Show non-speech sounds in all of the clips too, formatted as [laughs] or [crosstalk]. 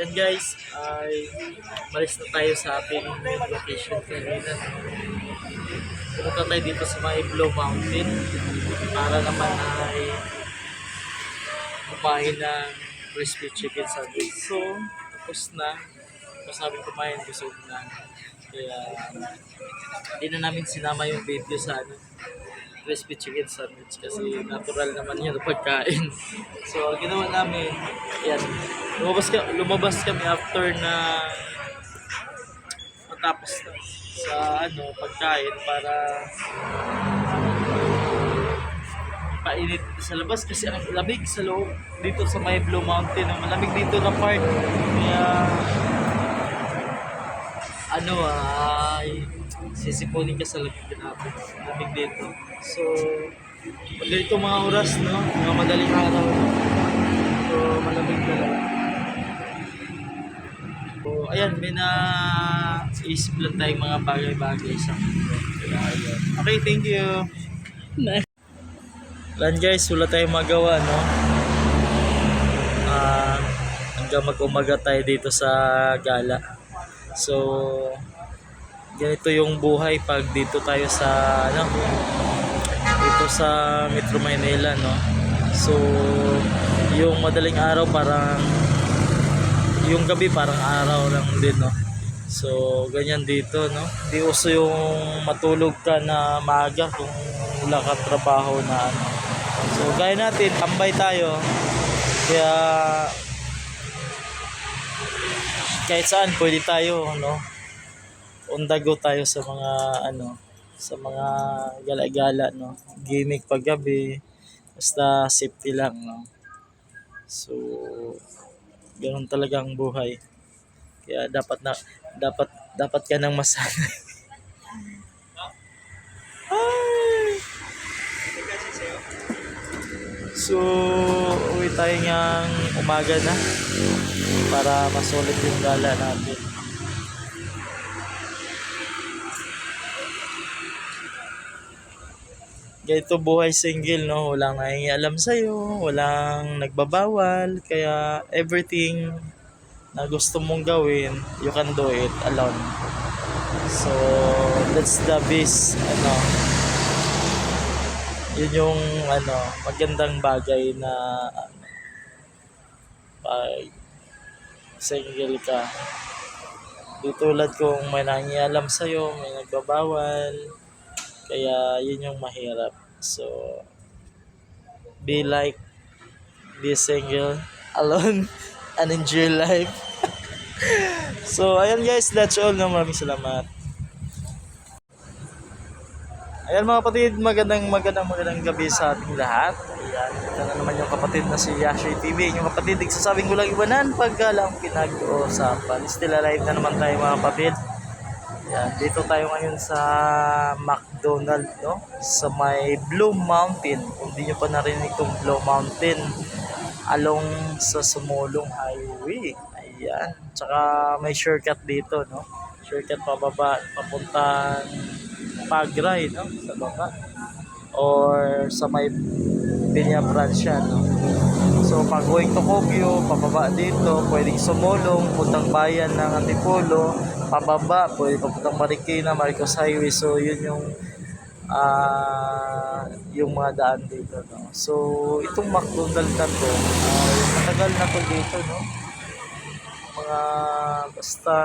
ayan guys, ay malis na tayo sa ating location kanina. Pumunta tayo dito sa may Blue Mountain para naman ay kumain ng crispy chicken sandwich. So, tapos na. Tapos sabi kumain, busog na. Kaya, hindi na namin sinama yung video sa ano, crispy chicken sandwich kasi natural naman yun pagkain. So, ginawa namin, yan, lumabas, ka, lumabas kami after na matapos na sa ano, pagkain para painit sa labas kasi ang lamig sa loob dito sa may Blue Mountain. Ang malamig dito na part. Kaya ano ay sisipunin ka sa lamig natin. Lamig dito. So, ganito mga oras, no? Mga madaling araw. So, malamig talaga. So, ayan, may na isip lang tayong mga bagay-bagay sa mundo. Okay, thank you. Lan guys, wala tayong magawa, no? Ah, hanggang mag-umaga tayo dito sa gala. So, ganito yung buhay pag dito tayo sa, ano, dito sa Metro Manila, no? So, yung madaling araw parang, yung gabi parang araw lang din, no? So, ganyan dito, no? Di uso yung matulog ka na maaga kung wala kang trabaho na ano. So, gaya natin, tambay tayo. Kaya, kahit saan pwede tayo, no? On tayo sa mga, ano, sa mga gala-gala, no? Gimmick paggabi. Basta safety lang, no? So, ganun talaga ang buhay. Kaya dapat na, dapat, dapat ka nang masanay. [laughs] Ay! So, uwi tayo ng umaga na para masulit yung gala natin. Ganito buhay single, no? Walang nangingialam sa'yo, walang nagbabawal, kaya everything na gusto mong gawin, you can do it alone. So, that's the best, ano, yun yung ano magandang bagay na ano, pag single ka di tulad kung may nangialam sa'yo may nagbabawal kaya yun yung mahirap so be like be single alone [laughs] and enjoy life [laughs] so ayan guys that's all no maraming salamat Ayan mga kapatid, magandang magandang magandang gabi sa ating lahat. Ayan, ito na naman yung kapatid na si Yashay TV. Yung kapatid, nagsasabing walang iwanan pagka lang pinag-uusapan. Still alive na naman tayo mga kapatid. Ayan, dito tayo ngayon sa McDonald, no? Sa may Blue Mountain. Kung di nyo pa narinig itong Blue Mountain, along sa Sumulong Highway. Ayan. Tsaka may shortcut dito, no? Shortcut pababa, papuntang Pagray, no? Sa baba. Or sa may Pinya Francia, no? So, pag going to Kogyo, pababa dito, pwedeng sumulong, puntang bayan ng Antipolo, pababa, pwede papuntang Marikina, Marcos Highway. So, yun yung ah yung mga daan dito, no? So, itong McDonald na to, ah, matagal na to dito, no? Mga, basta,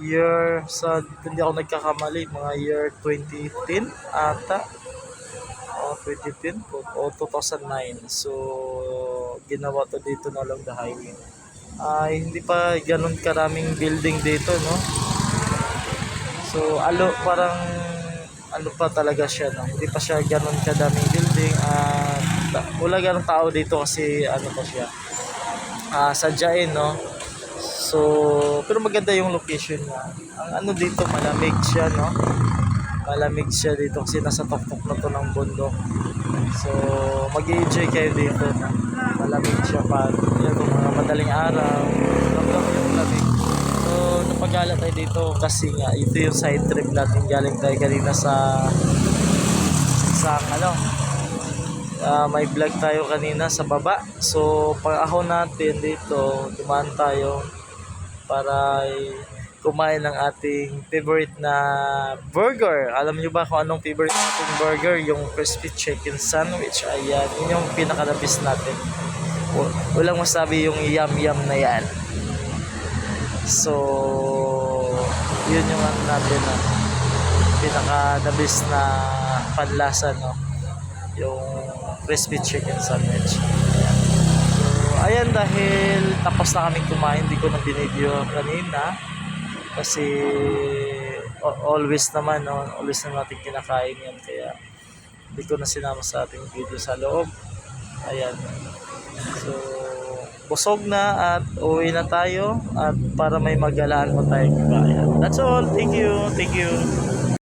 year sa hindi ako nagkakamali mga year 2010 ata 2010 o 2009 so ginawa to dito na along the highway. Ay hindi pa ganun karaming building dito no? So alo parang ano pa talaga siya no? Hindi pa siya ganun kadaming building at wala ganun tao dito kasi ano pa siya ah sadyain no? So, pero maganda yung location niya. Ang ano dito, malamig siya, no? Malamig siya dito kasi nasa tuktok na to ng bundok. So, mag enjoy kayo dito. Malamig siya pa. Yan, kung mga madaling araw. Ramdam. So, napagala tayo dito kasi nga, ito yung side trip natin. Galing tayo kanina sa sa ano, ah, may vlog tayo kanina sa baba. So, pag ahon natin dito, dumaan tayo para kumain ng ating favorite na burger. Alam niyo ba kung anong favorite nating burger? Yung crispy chicken sandwich. Ayan, yun yung pinaka-the-best natin. Walang masabi yung yum-yum na yan. So, yun yung ano natin na pinaka-the best na panlasa, no? Yung crispy chicken sandwich. Ayan. So, ayan dahil tapos na kami kumain, hindi ko na binideo kanina. Kasi always naman, no? always na natin kinakain yan. Kaya hindi ko na sinama sa ating video sa loob. Ayan. So, busog na at uwi na tayo at para may magalaan mo tayong kaya. That's all. Thank you. Thank you.